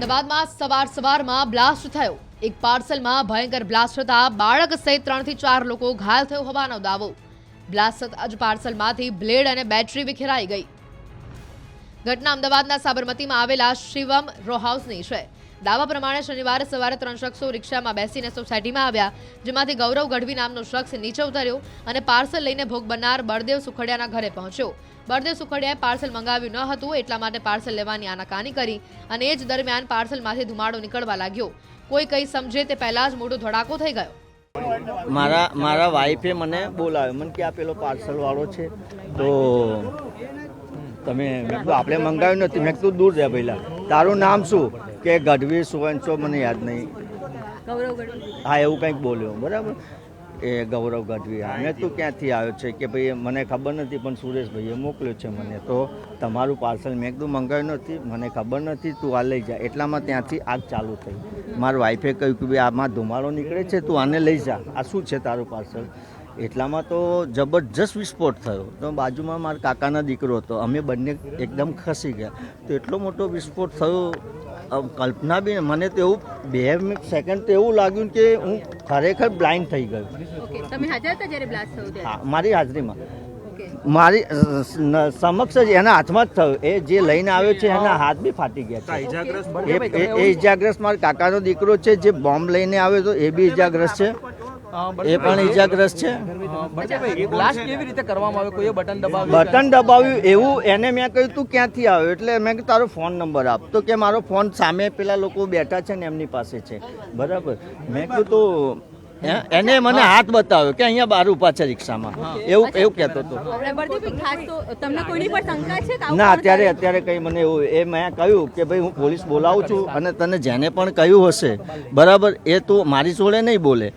અમદાવાદમાં સવાર સવારમાં બ્લાસ્ટ થયો. એક પાર્સલમાં ભયંકર બ્લાસ્ટ થતા બાળક સહિત ત્રણથી ચાર લોકો ઘાયલ થયો હોવાનો દાવો. બ્લાસ્ટ થતા જ પાર્સલમાંથી બ્લેડ અને બેટરી વિખેરાઈ ગઈ. ઘટના અમદાવાદના સાબરમતીમાં આવેલા શિવમ રો હાઉસની છે. દાવા પ્રમાણે શનિવારે સવારે ત્રણ શખ્સો રિક્ષામાં બેસીને સોસાયટીમાં આવ્યા, જેમાંથી ગૌરવ ગઢવી નામનો શખ્સ નીચે ઉતર્યો અને પાર્સલ લઈને ભોગ બનનાર બળદેવ સુખડિયાના ઘરે પહોંચ્યો. બળદેવ સુખડિયાએ પાર્સલ મંગાવ્યું ન હતું, એટલા માટે પાર્સલ લેવાની આનાકાની કરી અને એ જ દરમિયાન પાર્સલમાંથી ધુમાડો નીકળવા લાગ્યો. કોઈ કંઈ સમજે તે પહેલા જ મોટો ધડાકો થઈ ગયો. મારા મારા વાઈફે મને બોલાવ્યો, મને કે આ પેલો પાર્સલ વાળો છે. તો તમે આપણે મંગાવ્યું નથી. મેં કીધું, દૂર રહે પહેલાં તારું નામ શું? કે ગઢવી સુવંશો મને યાદ નહીં. હા એવું કંઈક બોલ્યો બરાબર? એ ગૌરવ ગઢવી હા. મેં તું ક્યાંથી આવ્યો છે કે ભાઈ મને ખબર નથી પણ સુરેશભાઈએ મોકલ્યો છે મને. તો તમારું પાર્સલ મેં એકદમ મંગાવ્યું નથી મને ખબર નથી તું આ લઈ જા. એટલામાં ત્યાંથી આગ ચાલુ થઈ. મારી વાઈફે કહ્યું કે ભાઈ આમાં ધુમાડો નીકળે છે તું આને લઈ જા. આ શું છે તારું પાર્સલ? એટલામાં તો જબરજસ્ત વિસ્ફોટ થયો. તો બાજુમાં મારા કાકાના દીકરો હતો. અમે બંને એકદમ ખસી ગયા. તો એટલો મોટો વિસ્ફોટ થયો કલ્પના બી મને તો એવું બે સેકન્ડ તો એવું લાગ્યું કે હું ખરેખર બ્લાઇન્ડ થઈ ગયો. ઓકે તમે હાજર હતા જ્યારે બ્લાસ્ટ થયો ત્યારે? હા મારી હાજરીમાં. મારી સમક્ષ જ એના હાથમાં જ થયું. એ જે લઈને આવ્યો છે એના હાથ બી ફાટી ગયા છે. એ ઇજાગ્રસ્ત મારા કાકાનો દીકરો છે જે બોમ્બ લઈને આવ્યો હતો એ બી ઇજાગ્રસ્ત છે. એ પણ ઇજાગ્રસ્ત છે? બ્લાસ્ટ કેવી રીતે કરવામાં આવ્યો કોઈએ બટન દબાવ્યું બટન દબાવ્યું એવું એને મેં કહ્યું તું ક્યાંથી આવ્યો? એટલે મેં કીધું તારો ફોન નંબર આપ. તો કે મારો ફોન સામે પેલા લોકો બેઠા છે ને એમની પાસે છે. બરાબર? મેં કીધું તો એને મને હાથ બતાવ્યો કે અહીંયા બાર ઊભા છે રિક્ષામાં. એવું એવું કહેતો હતો. આપણે બળદેવભાઈ ખાસ તો તમને કોઈની પર શંકા છે કે આવું ના અત્યારે અત્યારે કંઈ મને એવું એ મેં કહ્યું કે ભાઈ હું પોલીસ બોલાવું છું અને તને જેને પણ કહ્યું હશે. બરાબર? એ તું મારી જોડે નહીં બોલે.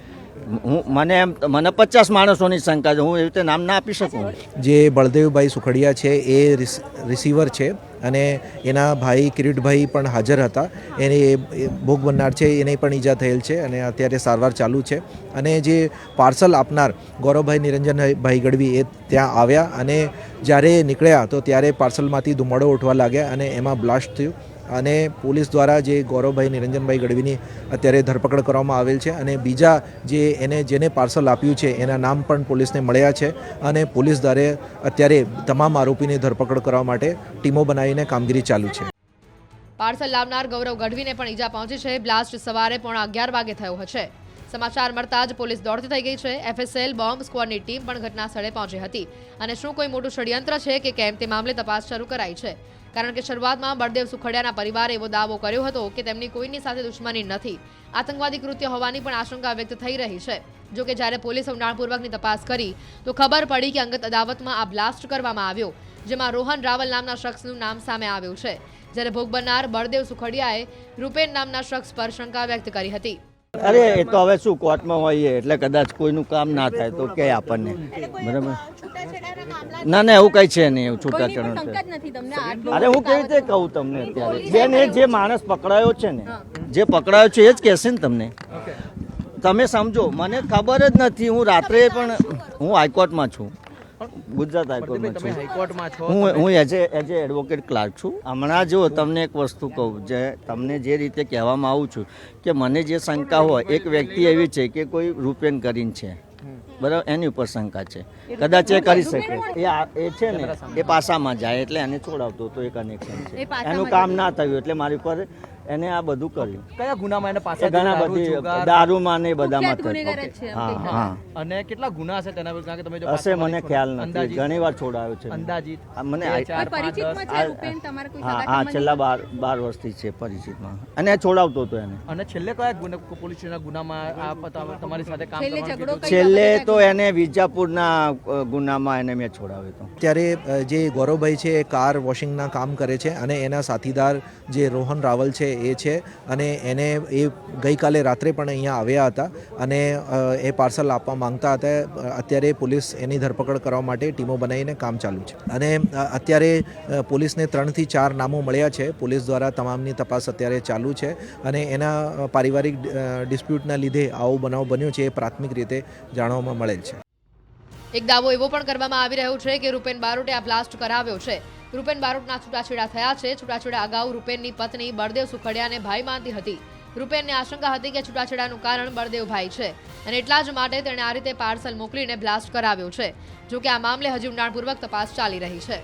હું મને એમ મને પચાસ માણસોની શંકા છે. હું એવી રીતે નામ ના આપી શકું. જે બળદેવભાઈ સુખડિયા છે, એ રિસ- રિસીવર છે અને એના ભાઈ કિરીટભાઈ પણ હાજર હતા. એને એ- એ ભોગ બનનાર છે, એને પણ ઈજા થયેલ છે અને અત્યારે સારવાર ચાલુ છે. અને જે પાર્સલ આપનાર ગૌરવભાઈ નિરંજનભાઈ ગઢવી એ ત્યાં આવ્યા અને જ્યારે નીકળ્યા તો ત્યારે પાર્સલમાંથી ધુમાડો ઉઠવા લાગ્યા અને એમાં બ્લાસ્ટ થયું. અને પોલીસ દ્વારા જે ગૌરવભાઈ નિરંજનભાઈ ગઢવીની અત્યારે ધરપકડ કરવામાં આવેલ છે અને બીજા જે એને જેને પાર્સલ આપ્યું છે, એના નામ પણ પોલીસને મળ્યા છે અને પોલીસ દ્વારા અત્યારે તમામ આરોપીની ધરપકડ કરવા માટે ટીમો બનાવીને કામગીરી ચાલુ છે. પાર્સલ લાવનાર ગૌરવ ગઢવીને પણ ઈજા પહોંચી છે. બ્લાસ્ટ સવારે પોણા અગિયાર વાગે થયો હશે સમાચાર મળતા જ પોલીસ દોડતી થઈ ગઈ છે. એફએસએલ બોમ્બ સ્કવોડની ટીમ પણ ઘટના સ્થળે પહોંચી હતી. અને શું કોઈ મોટું ષડયંત્ર છે કે કેમ તે મામલે તપાસ શરૂ કરાઈ છે? કારણ કે શરૂઆતમાં બળદેવ સુખડિયાના પરિવારે એવો દાવો કર્યો હતો કે તેમની કોઈની સાથે દુશ્મની નથી. આતંકવાદી કૃત્ય હોવાની પણ આશંકા વ્યક્ત થઈ રહી છે. જો કે જ્યારે પોલીસે ઊંડાણપૂર્વકની તપાસ કરી, તો ખબર પડી કે અંગત અદાવતમાં આ બ્લાસ્ટ કરવામાં આવ્યો, જેમાં રોહન રાવલ નામના શખ્સનું નામ સામે આવ્યું છે. જ્યારે ભોગ બનનાર બળદેવ સુખડિયાએ રૂપેન નામના શખ્સ પર શંકા વ્યક્ત કરી હતી. અરે એ તો હવે શું કોર્ટમાં હોઈએ? એટલે કદાચ કોઈનું કામ ના થાય તો કે આપણને. બરાબર? ના ના એવું કઈ છે નહીં તમને આટલું અરે હું કેવી રીતે કહું તમને અત્યારે? બેન એ જે માણસ પકડાયો છે ને જે પકડાયો છે એ જ કહેશે ને તમને. તમે સમજો મને ખબર જ નથી હું રાત્રે પણ હું હાઈકોર્ટમાં છું. ગુજરાત હાઈકોર્ટમાં છું. હાઈકોર્ટમાં છો હું હું as as a advocate clerk છું. હમણાં જો તમને એક વસ્તુ કહું જે તમને જે રીતે કહેવામાં આવું છું કે મને જે શંકા હોય એક વ્યક્તિ એવી છે કે કોઈ રૂપેન કરીને છે. બરાબર? એની ઉપર શંકા છે. કદાચ એ કરી શકે. એ એ છે ને એ પાસામાં જાય એટલે એને છોડાવતો તો એ કનેક્શન છે. એનું કામ ના થયું એટલે મારી પર એને આ બધું કર્યું. કયા ગુનામાં એને પાસે ઘણા બધી દારૂમાં ને બધામાં હા હા. અને કેટલા ગુના હશે તેના પર કારણ કે તમે જો હશે મને ખ્યાલ નથી. ઘણી વાર છોડાયો છે. અંદાજિત. આ મને હા હા છેલ્લા બાર બાર વર્ષથી છે પરિચિતમાં. અને છોડાવતો હતો એને. અને છેલ્લે કયા ગુના પોલીસ ગુનામાં આ તમારી સાથે કામ છેલ્લે તો એને વિજાપુરના ગુનામાં એને મેં છોડાવ્યો હતો. ત્યારે જે ગૌરવભાઈ છે એ કાર વોશિંગના કામ કરે છે અને એના સાથીદાર જે રોહન રાવલ છે એ છે અને એને એ ગઈકાલે રાત્રે પણ અહીંયા આવ્યા હતા અને એ પાર્સલ આપવા માંગતા હતા. અત્યારે પોલીસ એની ધરપકડ કરવા માટે ટીમો બનાવીને કામ ચાલુ છે. અને અત્યારે પોલીસને ત્રણથી ચાર નામો મળ્યા છે. પોલીસ દ્વારા તમામની તપાસ અત્યારે ચાલુ છે અને એના પારિવારિક ડિસ્પ્યુટના લીધે આવો બનાવ બન્યો છે એ પ્રાથમિક રીતે જાણવામાં મળેલ છે. એક દાવો એવો પણ કરવામાં આવી રહ્યો છે કે રૂપેન બારોટે આ બ્લાસ્ટ કરાવ્યો છે. રૂપેન બારોટના છૂટાછેડા થયા છે. છૂટાછેડા અગાઉ રૂપેનની પત્ની બળદેવ સુખડિયાને ભાઈ માનતી હતી. રૂપેનને આશંકા હતી કે છૂટાછેડાનું કારણ બળદેવભાઈ છે અને એટલા જ માટે તેણે આ રીતે પાર્સલ મોકલીને બ્લાસ્ટ કરાવ્યો છે. જોકે આ મામલે હજી ઊંડાણપૂર્વક તપાસ ચાલી રહી છે.